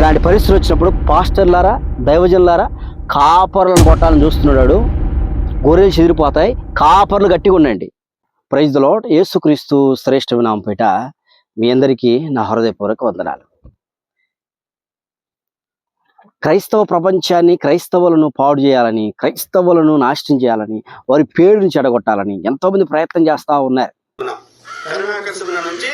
ఇలాంటి పరిస్థితులు వచ్చినప్పుడు పాస్టర్లారా దైవజనులారా కాపర్లను కొట్టాలని చూస్తున్నాడు. గొర్రెలు చెదిరిపోతాయి. కాపర్లు గట్టిగా ఉండండి. ప్రైజ్ ద యేసుక్రీస్తు శ్రేష్ఠ నామపేట మీ అందరికీ నా హృదయపూర్వక వందనాలు. క్రైస్తవ ప్రపంచాన్ని క్రైస్తవులను పాడు చేయాలని క్రైస్తవులను నాశనం చేయాలని వారి పేరుని చెడగొట్టాలని ఎంతోమంది ప్రయత్నం చేస్తూ ఉన్నారు. నుంచి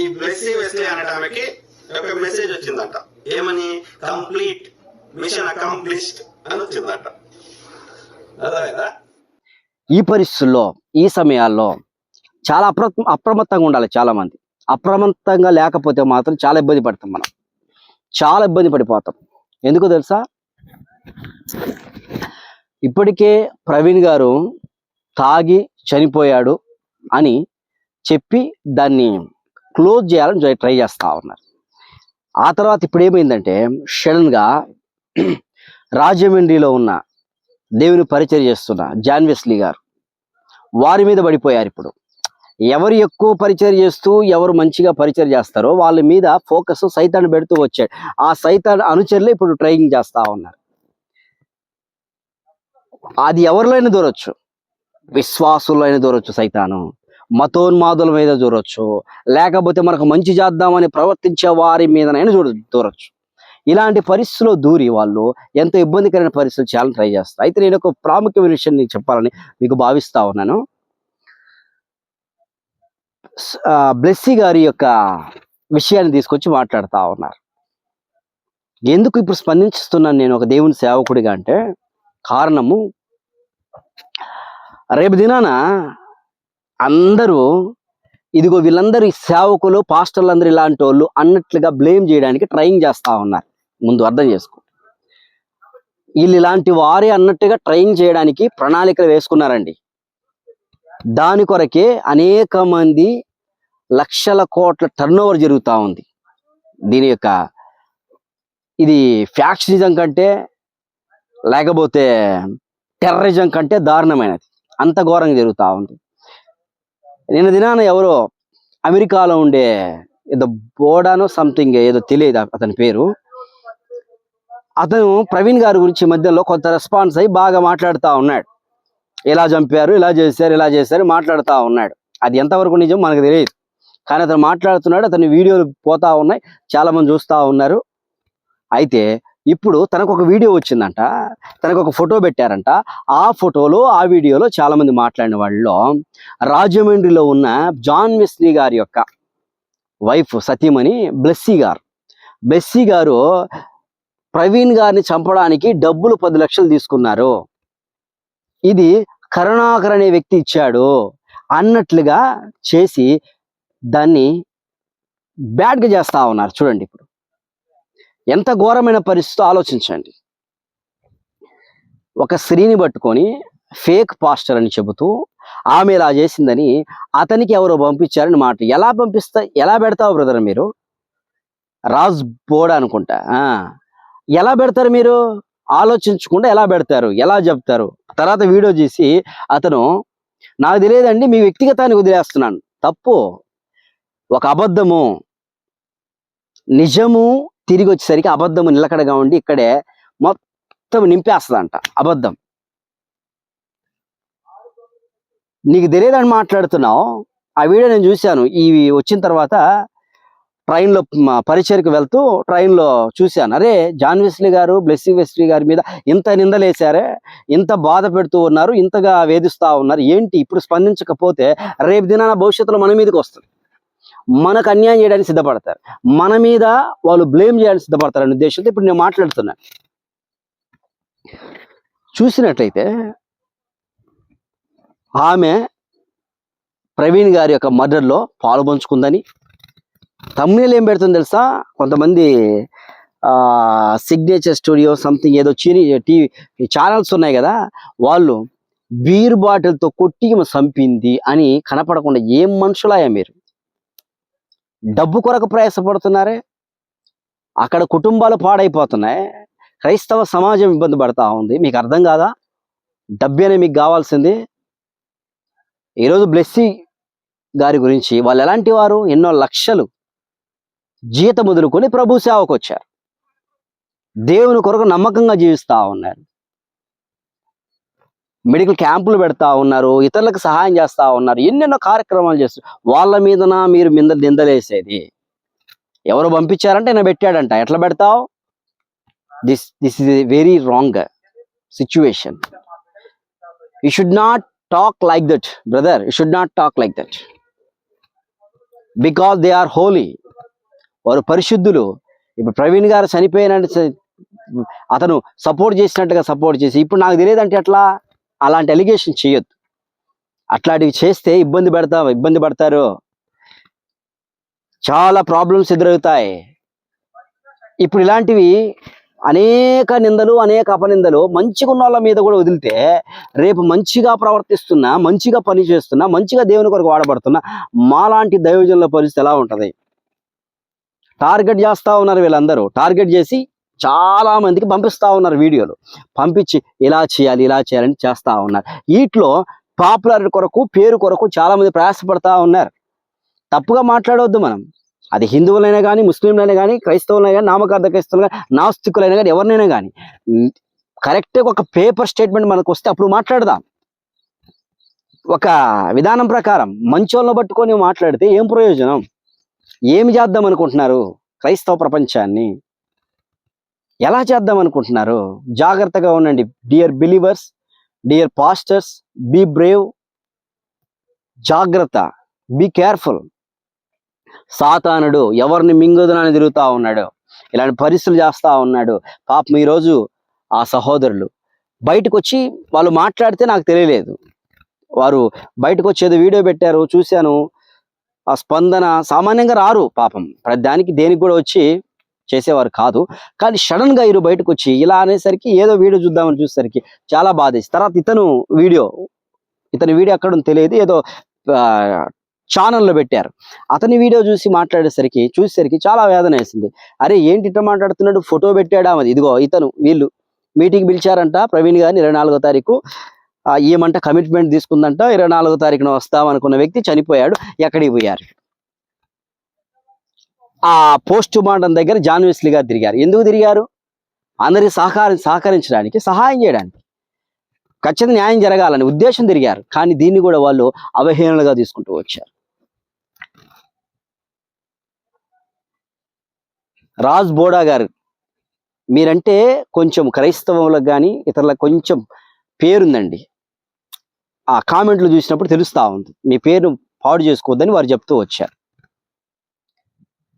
ఈ ఒక మెసేజ్ వచ్చిందట. ఏమని? కంప్లీట్ మిషన్ అకంప్లిష్డ్ అని వచ్చిందట. అర్థమైందా? ఈ పరిస్థితుల్లో ఈ సమయాల్లో చాలా అప్ర అప్రమత్తంగా ఉండాలి చాలా మంది అప్రమత్తంగా లేకపోతే మాత్రం చాలా ఇబ్బంది పడతాం మనం. చాలా ఇబ్బంది పడిపోతాం. ఎందుకో తెలుసా? ఇప్పటికే ప్రవీణ్ గారు తాగి చనిపోయాడు అని చెప్పి దాన్ని క్లోజ్ చేయాలని ట్రై- ట్రై చేస్తా ఉన్నారు. ఆ తర్వాత ఇప్పుడు ఏమైందంటే సడన్గా రాజమండ్రిలో ఉన్న దేవుని పరిచయం చేస్తున్న జాన్వెస్లీ గారు వారి మీద పడిపోయారు ఇప్పుడు. ఎవరు ఎక్కువ పరిచయం చేస్తూ ఎవరు మంచిగా పరిచయం చేస్తారో వాళ్ళ మీద ఫోకస్ సైతాన్ని పెడుతూ వచ్చాడు. ఆ సైతాన్ అనుచరులే ఇప్పుడు ట్రైనింగ్ చేస్తా ఉన్నారు. అది ఎవరిలో అయినా దూరొచ్చు. విశ్వాసులైన అయినా దూరొచ్చు సైతాను. మతోన్మాదుల మీద చూడవచ్చు లేకపోతే మనకు మంచి చేద్దామని ప్రవర్తించే వారి మీదనైనా చూడ చూడవచ్చు ఇలాంటి పరిస్థితుల్లో దూరి వాళ్ళు ఎంతో ఇబ్బందికరమైన పరిస్థితులు చాలా ట్రై చేస్తారు. అయితే నేను ఒక ప్రాముఖ్యమైన విషయం నీకు చెప్పాలని మీకు భావిస్తా ఉన్నాను. బ్లెస్సీ గారి యొక్క విషయాన్ని తీసుకొచ్చి మాట్లాడుతా ఉన్నారు. ఎందుకు ఇప్పుడు స్పందించుతున్నాను నేను ఒక దేవుని సేవకుడిగా అంటే కారణము రేపు దినాన అందరూ ఇదిగో వీళ్ళందరూ సేవకులు పాస్టర్లు అందరూ ఇలాంటి వాళ్ళు అన్నట్లుగా బ్లేమ్ చేయడానికి ట్రైన్ చేస్తూ ఉన్నారు. ముందు అర్థం చేసుకో. వీళ్ళు ఇలాంటి వారే అన్నట్టుగా ట్రైన్ చేయడానికి ప్రణాళికలు వేసుకున్నారండి. దాని కొరకే అనేక మంది లక్షల కోట్ల టర్న్ ఓవర్ జరుగుతూ ఉంది. దీని యొక్క ఇది ఫ్యాక్షనిజం కంటే లేకపోతే టెర్రరిజం కంటే దారుణమైనది. అంత ఘోరంగా జరుగుతూ ఉంది. నిన్న దినాన ఎవరో అమెరికాలో ఉండే ఏదో బోడానో సంథింగ్ ఏదో తెలియదు అతని పేరు. అతను ప్రవీణ్ గారి గురించి మధ్యలో కొంత రెస్పాన్స్ అయ్యి బాగా మాట్లాడుతూ ఉన్నాడు. ఇలా చంపారు ఇలా చేశారు ఇలా చేశారు మాట్లాడుతూ ఉన్నాడు. అది ఎంతవరకు నిజం మనకు తెలియదు. కానీ అతను మాట్లాడుతున్నాడు అతని వీడియోలు పోతా ఉన్నాయి చాలా మంది చూస్తూ ఉన్నారు. అయితే ఇప్పుడు తనకు ఒక వీడియో వచ్చిందంట తనకు ఒక ఫోటో పెట్టారంట. ఆ ఫోటోలో ఆ వీడియోలో చాలా మంది మాట్లాడిన వాళ్ళలో రాజమండ్రిలో ఉన్న జాన్ వెస్లీ గారి యొక్క వైఫ్ సతీమణి బ్లెస్సీ గారు. బ్లెస్సీ గారు ప్రవీణ్ గారిని చంపడానికి డబ్బులు పది లక్షలు తీసుకున్నారు. ఇది కరుణాకర్ అనే వ్యక్తి ఇచ్చాడు అన్నట్లుగా చేసి దాన్ని బ్యాడ్గా చేస్తా ఉన్నారు. చూడండి ఇప్పుడు. ఎంత ఘోరమైన పరిస్థితి ఆలోచించండి. ఒక స్త్రీని పట్టుకొని ఫేక్ పాస్టర్ అని చెబుతూ ఆమె ఇలా చేసిందని అతనికి ఎవరో పంపించారని మాట. ఎలా పంపిస్తా ఎలా పెడతావు బ్రదర్ మీరు? రాజ్ బోర్డ్ అనుకుంటా. ఆ. ఎలా పెడతారు మీరు? ఆలోచించకుండా ఎలా పెడతారు? ఎలా చెప్తారు? తర్వాత వీడియో చేసి అతను నాకు తెలియదండి మీ వ్యక్తిగతాన్ని వదిలేస్తున్నాను. తప్పు. ఒక అబద్ధము. నిజము తిరిగి వచ్చేసరికి అబద్ధము నిలకడగా ఉండి ఇక్కడే మొత్తం నింపేస్తుందంట అబద్ధం. నీకు తెలియదని మాట్లాడుతున్నావు ఆ వీడియో నేను చూశాను. ఇవి వచ్చిన తర్వాత ట్రైన్లో పరిచయకు వెళ్తూ ట్రైన్లో చూశాను. అరే జాన్ వెస్లీ గారు బ్లెస్సింగ్ వెస్లీ గారి మీద ఇంత నిందలేశారే ఇంత బాధ పెడుతూ ఉన్నారు ఇంతగా వేధిస్తూ ఉన్నారు. ఏంటి ఇప్పుడు స్పందించకపోతే రేపు దినాన భవిష్యత్తులో మన మీదకి వస్తుంది. మనకు అన్యాయం చేయడానికి సిద్ధపడతారు. మన మీద వాళ్ళు బ్లేమ్ చేయడానికి సిద్ధపడతారు అనే ఉద్దేశంతో ఇప్పుడు నేను మాట్లాడుతున్నాను చూసినట్లయితే ఆమె ప్రవీణ్ గారి యొక్క మర్డర్లో పాల్పంచుకుందని తమ్ముళ్ళు ఏం పెడుతుంది తెలుసా? కొంతమంది సిగ్నేచర్ స్టూడియో సంథింగ్ ఏదో చీని టీవీ ఛానల్స్ ఉన్నాయి కదా? వాళ్ళు బీర్ బాటిల్తో కొట్టి చంపింది అని కనపడకుండా ఏం మనుషులాయా మీరు? డబ్బు కొరకు ప్రయాసపడుతున్నారే? అక్కడ కుటుంబాలు పాడైపోతున్నాయి. క్రైస్తవ సమాజం ఇబ్బంది పడతా ఉంది. మీకు అర్థం కాదా? డబ్బేనే మీకు కావాల్సింది. ఈరోజు బ్లెస్సీ గారి గురించి వాళ్ళు ఎలాంటి వారు? ఎన్నో లక్షలు జీతం వదులుకొని ప్రభు సేవకు వచ్చారు దేవుని కొరకు నమ్మకంగా జీవిస్తూ ఉన్నారు. మెడికల్ క్యాంపులు పెడతా ఉన్నారు ఇతరులకు సహాయం చేస్తా ఉన్నారు ఎన్నెన్నో కార్యక్రమాలు చేస్తారు వాళ్ళ మీదన మీరు మింద నిందలేసేది ఎవరు పంపించారంటే నేను పెట్టాడంట ఎట్లా పెడతావు? This this is very wrong situation you should not talk like that brother you should not talk like that because they are holy వారు పరిశుద్ధులు. ఇప్పుడు ప్రవీణ్ గారు చనిపోయినట్టు అతను సపోర్ట్ చేసినట్టుగా సపోర్ట్ చేసి ఇప్పుడు నాకు తెలియదంటే ఎట్లా? అలాంటి ఎలిగేషన్ చేయొద్దు. అట్లాంటివి చేస్తే ఇబ్బంది పెడతా ఇబ్బంది పడతారు. చాలా ప్రాబ్లమ్స్ ఎదురవుతాయి. ఇప్పుడు ఇలాంటివి అనేక నిందలు అనేక అపనిందలు మంచిగా ఉన్న వాళ్ళ మీద కూడా వదిలితే రేపు మంచిగా ప్రవర్తిస్తున్నా మంచిగా పని చేస్తున్నా మంచిగా దేవుని కొరకు వాడబడుతున్నా మాలాంటి దైవజనుల పరిస్థితి ఎలా ఉంటది? టార్గెట్ చేస్తా ఉన్నారు వీళ్ళందరూ. టార్గెట్ చేసి చాలా మందికి పంపిస్తా ఉన్నారు వీడియోలు. పంపించి ఇలా చేయాలి ఇలా చేయాలని చేస్తూ ఉన్నారు. వీటిలో పాపులర్ కొరకు పేరు కొరకు చాలామంది ప్రయాసపడతా ఉన్నారు. తప్పుగా మాట్లాడవద్దు మనం. అది హిందువులైనా కానీ ముస్లింలైనా కానీ క్రైస్తవులైనా కానీ నామకార్థ క్రైస్తవులు కానీ నాస్తికులైనా కానీ ఎవరినైనా కానీ కరెక్ట్గా ఒక పేపర్ స్టేట్మెంట్ మనకు వస్తే అప్పుడు మాట్లాడదాం. ఒక విధానం ప్రకారం మంచోళ్ళను పట్టుకొని మాట్లాడితే ఏం ప్రయోజనం? ఏమి చేద్దాం అనుకుంటున్నారు క్రైస్తవ ప్రపంచాన్ని? ఎలా చేద్దాం అనుకుంటున్నారు? జాగ్రత్తగా ఉండండి. Dear believers dear pastors be brave జాగ్రత్త. బీ కేర్ఫుల్ సాతానుడు ఎవరిని మింగుదనని తిరుగుతూ ఉన్నాడు. ఇలాంటి పరిస్థితులు చేస్తూ ఉన్నాడు. పాపం ఈరోజు ఆ సహోదరులు. బయటకు వచ్చి వాళ్ళు మాట్లాడితే నాకు తెలియలేదు. వారు బయటకు వచ్చి ఏదో వీడియో పెట్టారు చూశాను. ఆ స్పందన సామాన్యంగా రారు పాపం. ప్రతి దానికి దేనికి కూడా వచ్చి చేసేవారు కాదు. కానీ సడన్గా ఇరు బయటకు వచ్చి ఇలా అనేసరికి ఏదో వీడియో చూద్దామని చూసేసరికి చాలా బాధేసి తర్వాత ఇతను వీడియో ఇతని వీడియో అక్కడ తెలియదు. ఏదో ఛానల్లో పెట్టారు. అతని వీడియో చూసి మాట్లాడేసరికి చూసేసరికి చాలా వేదన వేసింది అరే ఏంటి ఇట్లా మాట్లాడుతున్నాడు? ఫోటో పెట్టాడా? అది ఇదిగో ఇతను వీళ్ళు మీటింగ్ పిలిచారంట ప్రవీణ్ గారిని ఇరవై నాలుగో తారీఖు. ఏమంట కమిట్మెంట్ తీసుకుందంట ఇరవై నాలుగో తారీఖున వస్తామనుకున్న వ్యక్తి చనిపోయాడు ఎక్కడికి పోయారు? ఆ పోస్ట్ మార్టం దగ్గర జాన్ తిరిగారు. ఎందుకు తిరిగారు? అందరికి సహకారం సహకరించడానికి సహాయం చేయడానికి. ఖచ్చితంగా న్యాయం జరగాలని ఉద్దేశం తిరిగారు. కానీ దీన్ని కూడా వాళ్ళు అవహేళనగా తీసుకుంటూ వచ్చారు. రాజ్ బోడా గారు మీరంటే కొంచెం క్రైస్తవులకు కానీ ఇతరులకు కొంచెం పేరుందండి. ఆ కామెంట్లు చూసినప్పుడు తెలుస్తా ఉంది. మీ పేరు పాడు చేసుకోవద్దని వారు చెప్తూ వచ్చారు.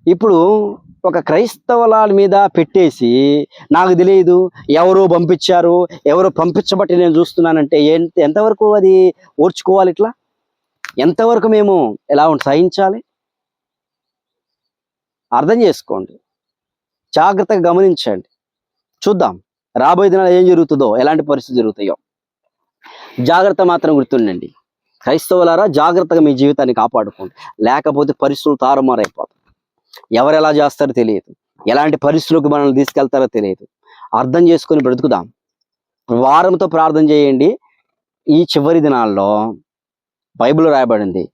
ఇప్పుడు ఒక క్రైస్తవలాల మీద పెట్టేసి నాకు తెలియదు ఎవరు పంపించారు ఎవరు పంపించబట్టి నేను చూస్తున్నానంటే ఎంతవరకు అది ఓర్చుకోవాలి ఇట్లా? ఎంతవరకు మేము ఎలా సహించాలి? అర్థం చేసుకోండి. జాగ్రత్తగా గమనించండి. చూద్దాం. రాబోయే దినాలు ఏం జరుగుతుందో ఎలాంటి పరిస్థితులు జరుగుతాయో. జాగ్రత్త మాత్రం గుర్తుండండి. క్రైస్తవులారా జాగ్రత్తగా మీ జీవితాన్ని కాపాడుకోండి. లేకపోతే పరిస్థితులు తారుమారైపోతాయి. ఎవరు ఎలా చేస్తారో తెలియదు. ఎలాంటి పరిస్థితులకు మనల్ని తీసుకెళ్తారో తెలియదు. అర్థం చేసుకొని బ్రతుకుదాం. వారంతో ప్రార్థన చేయండి. ఈ చివరి దినాల్లో బైబిల్ రాయబడింది.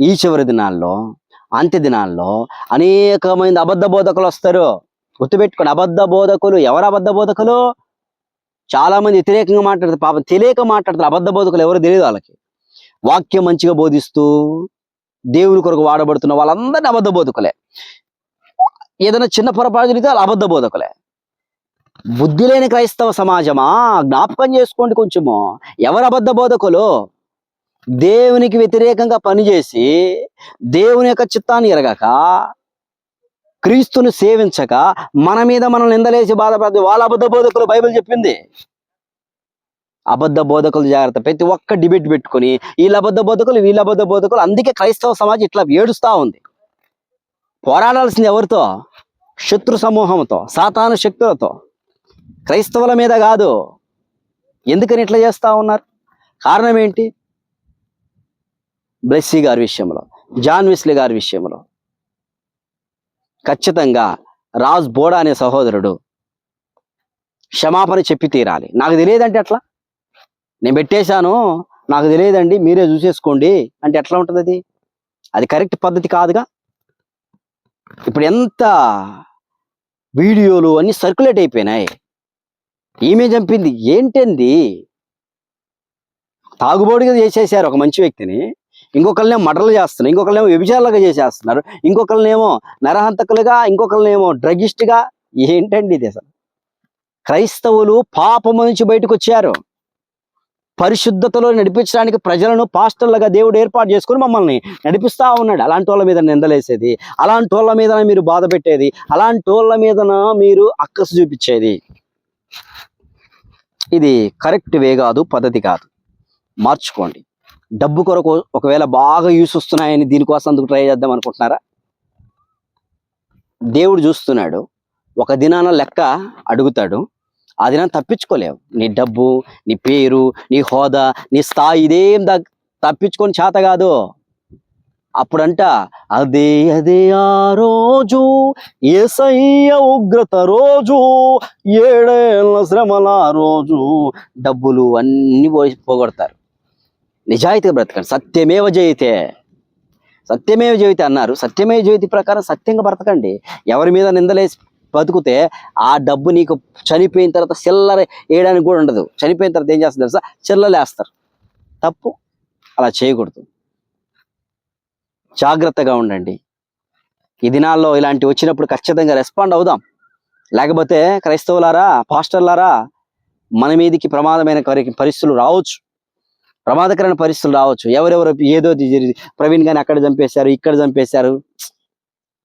ఈ చివరి దినాల్లో అంత్య దినాల్లో అనేకమైన అబద్ధ బోధకులు వస్తారు. గుర్తుపెట్టుకోండి అబద్ధ బోధకులు ఎవరు అబద్ధ బోధకులు? చాలా మంది వ్యతిరేకంగా మాట్లాడతారు. పాపం తెలియక మాట్లాడతారు. అబద్ధ బోధకులు ఎవరు తెలియదు వాళ్ళకి. వాక్యం మంచిగా బోధిస్తూ దేవుని కొరకు వాడబడుతున్న వాళ్ళందరినీ అబద్ధ బోధకులే. ఏదైనా చిన్న పొరపాటు జరిగితే వాళ్ళు అబద్ధ బోధకులే. బుద్ధి లేని క్రైస్తవ సమాజమా? జ్ఞాపకం చేసుకోండి కొంచెము. ఎవరు అబద్ధ బోధకులు? దేవునికి వ్యతిరేకంగా పనిచేసి దేవుని యొక్క చిత్తాన్ని ఎరగక క్రీస్తుని సేవించక మన మీద మనం నిందలేసి బాధపడదు వాళ్ళ అబద్ధ బోధకులు బైబిల్ చెప్పింది. అబద్ధ బోధకులు జాగ్రత్త. ప్రతి ఒక్క డిబేట్ పెట్టుకొని వీళ్ళ అబద్ధ బోధకులు వీళ్ళ అబద్ధ బోధకులు అందుకే క్రైస్తవ సమాజం ఇట్లా ఏడుస్తా ఉంది. పోరాడాల్సింది ఎవరితో? శత్రు సమూహంతో సాతాను శక్తులతో. క్రైస్తవుల మీద కాదు. ఎందుకని ఇట్లా చేస్తా ఉన్నారు? కారణం ఏంటి? బ్లెస్సీ గారి విషయంలో జాన్ విస్లీ గారి విషయంలో. ఖచ్చితంగా రాజ్ బోడా అనే సహోదరుడు క్షమాపణ చెప్పి తీరాలి. నాకు తెలియదంటే అట్లా నేను పెట్టేశాను. నాకు తెలియదండి మీరే చూసేసుకోండి. అంటే ఎట్లా ఉంటుంది అది? అది కరెక్ట్ పద్ధతి కాదుగా? ఇప్పుడు ఎంత వీడియోలు అన్ని సర్క్యులేట్ అయిపోయినాయి. ఈమె చంపింది. ఏంటండి? తాగుబోడిగా చేసేసారు ఒక మంచి వ్యక్తిని. ఇంకొకరినేమో మటర్లు చేస్తున్నారు. ఇంకొకరినేమో వ్యభిచారులుగా చేసేస్తున్నారు. ఇంకొకరినేమో నరహంతకులుగా ఇంకొకరినేమో డ్రగిస్ట్గా ఏంటండి ఇది అసలు? క్రైస్తవులు పాపము నుంచి బయటకు వచ్చారు. పరిశుద్ధతలో నడిపించడానికి ప్రజలను పాస్టర్లుగా దేవుడు ఏర్పాటు చేసుకుని మమ్మల్ని నడిపిస్తా ఉన్నాడు. అలాంటి వాళ్ళ మీద నిందలేసేది. అలాంటి వాళ్ళ మీద మీరు బాధ పెట్టేది. అలాంటి వాళ్ళ మీదన మీరు అక్కసు చూపించేది. ఇది కరెక్ట్ వే కాదు పద్ధతి కాదు. మార్చుకోండి. డబ్బు కొరకు ఒకవేళ బాగా యూస్ వస్తున్నాయని దీనికోసం అందుకు ట్రై చేద్దాం అనుకుంటున్నారా? దేవుడు చూస్తున్నాడు. ఒక దినాన లెక్క అడుగుతాడు. ఆ దినాన్ని తప్పించుకోలేవు. నీ డబ్బు నీ పేరు నీ హోదా నీ స్థాయి ఇదేం దగ్ తప్పించుకొని చేత కాదు. అప్పుడంట అదే అదే ఆ రోజు ఏసయ్య ఉగ్రత రోజు ఏడేళ్ళ శ్రమల రోజు డబ్బులు అన్ని పోయి పోగొడతారు. నిజాయితీగా బ్రతకండి. సత్యమేవ జయితే. సత్యమేవ జయితే అన్నారు. సత్యమేవ జయితి ప్రకారం సత్యంగా బ్రతకండి. ఎవరి మీద నిందలేసి బతుకుతే ఆ డబ్బు నీకు చనిపోయిన తర్వాత చిల్లర వేయడానికి కూడా ఉండదు. చనిపోయిన తర్వాత ఏం చేస్తారు తెలుసా? చిల్లలేస్తారు. తప్పు. అలా చేయకూడదు. జాగ్రత్తగా ఉండండి. ఈ దినాల్లో ఇలాంటి వచ్చినప్పుడు ఖచ్చితంగా రెస్పాండ్ అవుదాం. లేకపోతే క్రైస్తవులారా పాస్టర్లారా మన మీదికి ప్రమాదమైన పరిస్థితులు రావచ్చు. ప్రమాదకరమైన పరిస్థితులు రావచ్చు. ఎవరెవరు ఏదో జరిగి ప్రవీణ్ కానీ అక్కడ చంపేశారు ఇక్కడ చంపేశారు.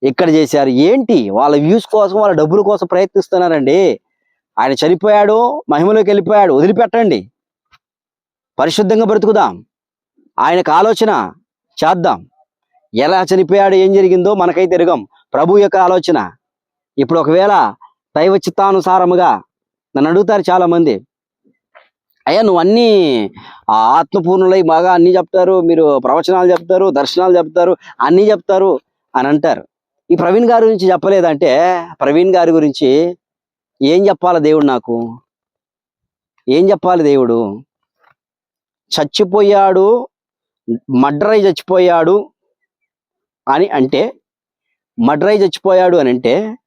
ఇక్కడ చేశారు? ఏంటి? వాళ్ళ వ్యూస్ కోసం వాళ్ళ డబ్బుల కోసం ప్రయత్నిస్తున్నారండి. ఆయన చనిపోయాడు మహిమలోకి వెళ్ళిపోయాడు. వదిలిపెట్టండి. పరిశుద్ధంగా బ్రతుకుదాం. ఆయనకు ఆలోచన చేద్దాం. ఎలా చనిపోయాడు ఏం జరిగిందో మనకైతే ఎరగం ప్రభు యొక్క ఆలోచన. ఇప్పుడు ఒకవేళ దైవ చిత్తానుసారముగా నన్ను అడుగుతారు చాలా మంది అయ్యా నువ్వు అన్ని ఆత్మపూర్ణులై బాగా అన్ని చెప్తారు. మీరు ప్రవచనాలు చెప్తారు దర్శనాలు చెప్తారు అన్ని చెప్తారు అని అంటారు. ఈ ప్రవీణ్ గారి గురించి చెప్పలేదంటే ప్రవీణ్ గారి గురించి ఏం చెప్పాలి దేవుడు నాకు? ఏం చెప్పాలి దేవుడు? చచ్చిపోయాడు మడ్రై చచ్చిపోయాడు అని అంటే మడ్రై చచ్చిపోయాడు అని అంటే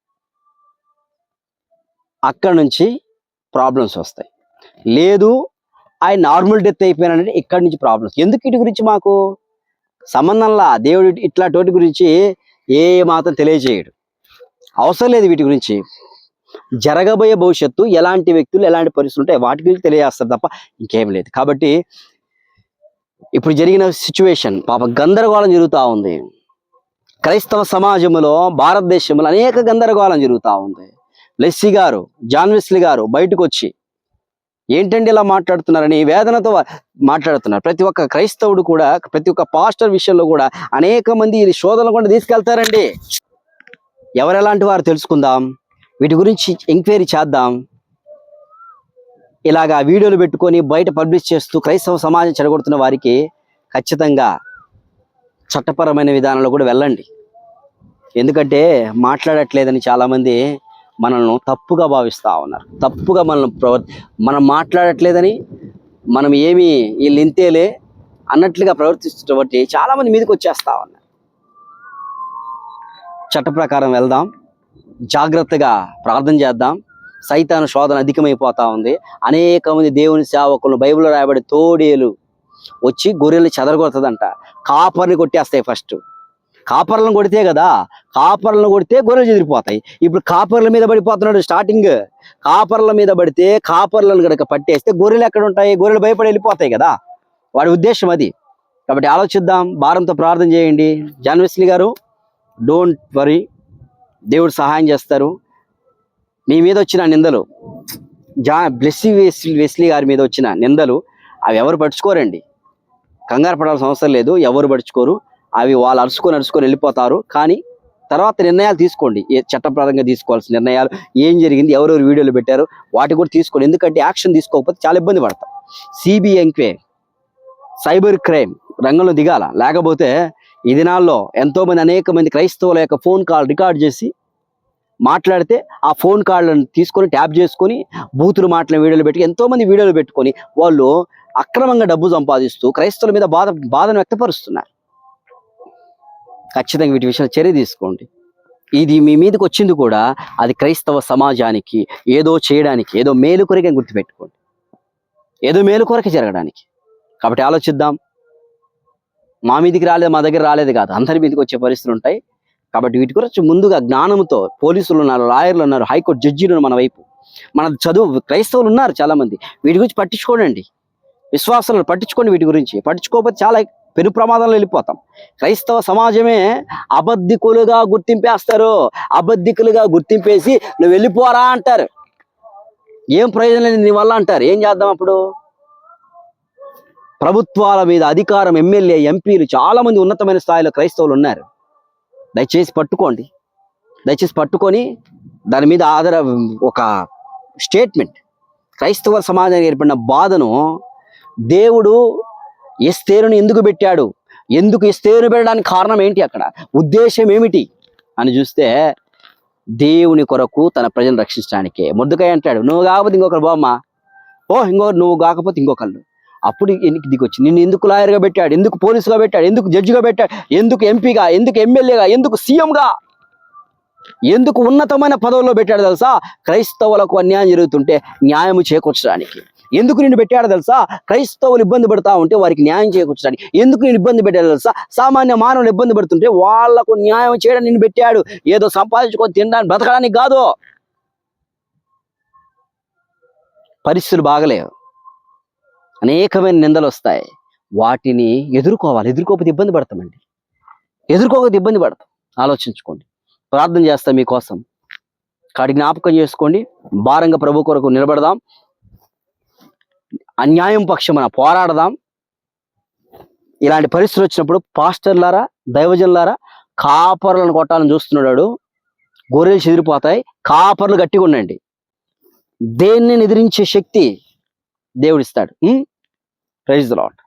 అక్కడ నుంచి ప్రాబ్లమ్స్ వస్తాయి. లేదు ఆయన నార్మల్ డెత్ అయిపోయానంటే ఇక్కడి నుంచి ప్రాబ్లమ్స్. ఎందుకు ఇటు గురించి మాకు సంబంధంలా దేవుడు ఇట్లా తోటి గురించి ఏ మాత్రం తెలియజేయడు. అవసరం లేదు వీటి గురించి. జరగబోయే భవిష్యత్తు ఎలాంటి వ్యక్తులు ఎలాంటి పరిస్థితులు ఉంటాయి వాటి గురించి తెలియజేస్తారు తప్ప ఇంకేం లేదు. కాబట్టి ఇప్పుడు జరిగిన సిచ్యువేషన్ పాప గందరగోళం జరుగుతూ ఉంది. క్రైస్తవ సమాజంలో భారతదేశంలో అనేక గందరగోళం జరుగుతూ ఉంది. లెస్సీ గారు జాన్విస్లీ గారు బయటకు వచ్చి ఏంటండి ఇలా మాట్లాడుతున్నారని వేదనతో మాట్లాడుతున్నారు. ప్రతి ఒక్క క్రైస్తవుడు కూడా ప్రతి ఒక్క పాస్టర్ విషయంలో కూడా అనేక మంది ఇది శోధనలు కూడా తీసుకెళ్తారండి. ఎవరు ఎలాంటి వారు తెలుసుకుందాం. వీటి గురించి ఎంక్వైరీ చేద్దాం. ఇలాగా వీడియోలు పెట్టుకొని బయట పబ్లిష్ చేస్తూ క్రైస్తవ సమాజం చెడగొడుతున్న వారికి ఖచ్చితంగా చట్టపరమైన విధానంలో కూడా వెళ్ళండి. ఎందుకంటే మాట్లాడట్లేదని చాలామంది మనల్ని తప్పుగా భావిస్తూ ఉన్నారు. తప్పుగా మనల్ని ప్రవర్ మనం మాట్లాడట్లేదని మనం ఏమి వీళ్ళు ఇంతేలే అన్నట్లుగా ప్రవర్తిస్తున్న బట్టి చాలామంది మీదకి వచ్చేస్తా ఉన్నారు. చట్ట ప్రకారం వెళ్దాం. జాగ్రత్తగా ప్రార్థన చేద్దాం. సైతాను శోధన అధికమైపోతా ఉంది. అనేక మంది దేవుని సేవకులు బైబిల్లో రాయబడి తోడేలు వచ్చి గొర్రెలు చెదరగొడుతుందంట. కాపర్ని కొట్టేస్తాయి ఫస్ట్. కాపర్లను కొడితే కదా కాపర్లను కొడితే గొర్రెలు చెదిరిపోతాయి. ఇప్పుడు కాపర్ల మీద పడిపోతున్నాడు స్టార్టింగ్. కాపర్ల మీద పడితే కాపర్లను కనుక పట్టేస్తే గొర్రెలు ఎక్కడ ఉంటాయి? గొర్రెలు భయపడి వెళ్ళిపోతాయి కదా. వాడి ఉద్దేశం అది. కాబట్టి ఆలోచిద్దాం భారంతో ప్రార్థన చేయండి. జాన్వెస్లీ గారు డోంట్ వరీ. దేవుడు సహాయం చేస్తారు. మీ మీద వచ్చిన నిందలు జా బ్లెస్సీ వెస్లీ వెస్లీ గారి మీద వచ్చిన నిందలు అవి ఎవరు పట్టుకోరండి కంగారు పడాల్సిన అవసరం లేదు. ఎవరు పడుచుకోరు అవి వాళ్ళు అరుచుకొని అరుచుకొని వెళ్ళిపోతారు. కానీ తర్వాత నిర్ణయాలు తీసుకోండి. ఏ చట్టప్రదంగా తీసుకోవాల్సిన నిర్ణయాలు ఏం జరిగింది ఎవరెవరు వీడియోలు పెట్టారు వాటి కూడా తీసుకోండి. ఎందుకంటే యాక్షన్ తీసుకోకపోతే చాలా ఇబ్బంది పడతాం. సిబిఐ ఎంక్వైరీ సైబర్ క్రైమ్ రంగంలో దిగాల. లేకపోతే ఈ దినాల్లో ఎంతోమంది అనేక మంది క్రైస్తవుల యొక్క ఫోన్ కాల్ రికార్డ్ చేసి మాట్లాడితే ఆ ఫోన్ కాళ్ళను తీసుకొని ట్యాప్ చేసుకొని బూతులు మాట్లాడిన వీడియోలు పెట్టి ఎంతోమంది వీడియోలు పెట్టుకొని వాళ్ళు అక్రమంగా డబ్బు సంపాదిస్తూ క్రైస్తవుల మీద బాధ బాధను వ్యక్తపరుస్తున్నారు. ఖచ్చితంగా వీటి విషయంలో చర్య తీసుకోండి. ఇది మీ మీదకి వచ్చింది కూడా అది క్రైస్తవ సమాజానికి ఏదో చేయడానికి ఏదో మేలు కొరకే గుర్తుపెట్టుకోండి. ఏదో మేలు కొరకే జరగడానికి. కాబట్టి ఆలోచిద్దాం. మా మీదికి రాలేదు మా దగ్గర రాలేదు కాదు. అందరి మీదకి వచ్చే పరిస్థితులు ఉంటాయి. కాబట్టి వీటి గురించి ముందుగా జ్ఞానంతో పోలీసులు ఉన్నారు లాయర్లు ఉన్నారు హైకోర్టు జడ్జీలు మన వైపు. మన చదువు క్రైస్తవులు ఉన్నారు చాలా మంది వీటి గురించి పట్టించుకోండి విశ్వాసాలను పట్టించుకోండి వీటి గురించి. పట్టించుకోకపోతే చాలా పెను ప్రమాదంలో వెళ్ళిపోతాం. క్రైస్తవ సమాజమే అబద్ధికులుగా గుర్తింపేస్తారు. అబద్ధికులుగా గుర్తింపేసి నువ్వు వెళ్ళిపోరా అంటారు. ఏం ప్రయోజనం లేదు నీ వల్ల అంటారు. ఏం చేద్దాం అప్పుడు? ప్రభుత్వాల మీద అధికారం ఎమ్మెల్యే ఎంపీలు చాలా మంది ఉన్నతమైన స్థాయిలో క్రైస్తవులు ఉన్నారు. దయచేసి పట్టుకోండి. దయచేసి పట్టుకొని దాని మీద ఆధార ఒక స్టేట్మెంట్. క్రైస్తవ సమాజానికి ఏర్పడిన బాధను దేవుడు ఎస్తేరుని ఎందుకు పెట్టాడు? ఎందుకు ఎస్తేరు పెట్టడానికి కారణం ఏంటి అక్కడ? ఉద్దేశం ఏమిటి? అని చూస్తే దేవుని కొరకు తన ప్రజలను రక్షించడానికే. ముద్దుకాయ అంటాడు నువ్వు కాకపోతే ఇంకొకరు బామ్మ ఓ ఇంకో నువ్వు కాకపోతే ఇంకొకళ్ళు. అప్పుడు ఎన్నికి దిగొచ్చి నిన్ను ఎందుకు లాయర్గా పెట్టాడు? ఎందుకు పోలీసుగా పెట్టాడు? ఎందుకు జడ్జిగా పెట్టాడు? ఎందుకు ఎంపీగా? ఎందుకు ఎమ్మెల్యేగా? ఎందుకు సీఎంగా? ఎందుకు ఉన్నతమైన పదవుల్లో పెట్టాడు తెలుసా? క్రైస్తవులకు అన్యాయం జరుగుతుంటే న్యాయం చేకూర్చడానికి. ఎందుకు నేను పెట్టాడో తెలుసా? క్రైస్తవులు ఇబ్బంది పడతా ఉంటే వారికి న్యాయం చేయకూర్చాడు ఎందుకు నేను ఇబ్బంది పెట్టాడు తెలుసా? సామాన్య మానవులు ఇబ్బంది పడుతుంటే వాళ్ళకు న్యాయం చేయడం నిన్ను పెట్టాడు. ఏదో సంపాదించుకొని తినడానికి బ్రతకడానికి కాదు. పరిస్థితులు బాగలేవు. అనేకమైన నిందలు వస్తాయి. వాటిని ఎదుర్కోవాలి. ఎదుర్కోకపోతే ఇబ్బంది పడతామండి ఎదుర్కోకపోతే ఇబ్బంది పడతాం. ఆలోచించుకోండి. ప్రార్థన చేస్తాం మీకోసం. కాడి జ్ఞాపకం చేసుకోండి. భారంగా ప్రభు కొరకు నిలబడదాం. అన్యాయం పక్షమున పోరాడదాం. ఇలాంటి పరిస్థితులు వచ్చినప్పుడు పాస్టర్లారా దైవజనులారా కాపర్లను కొట్టాలని చూస్తున్నాడు. గొర్రెలు చెదిరిపోతాయి. కాపర్లు గట్టిగా ఉండండి. దేన్ని ఎదిరించే శక్తి దేవుడిస్తాడు. Praise lot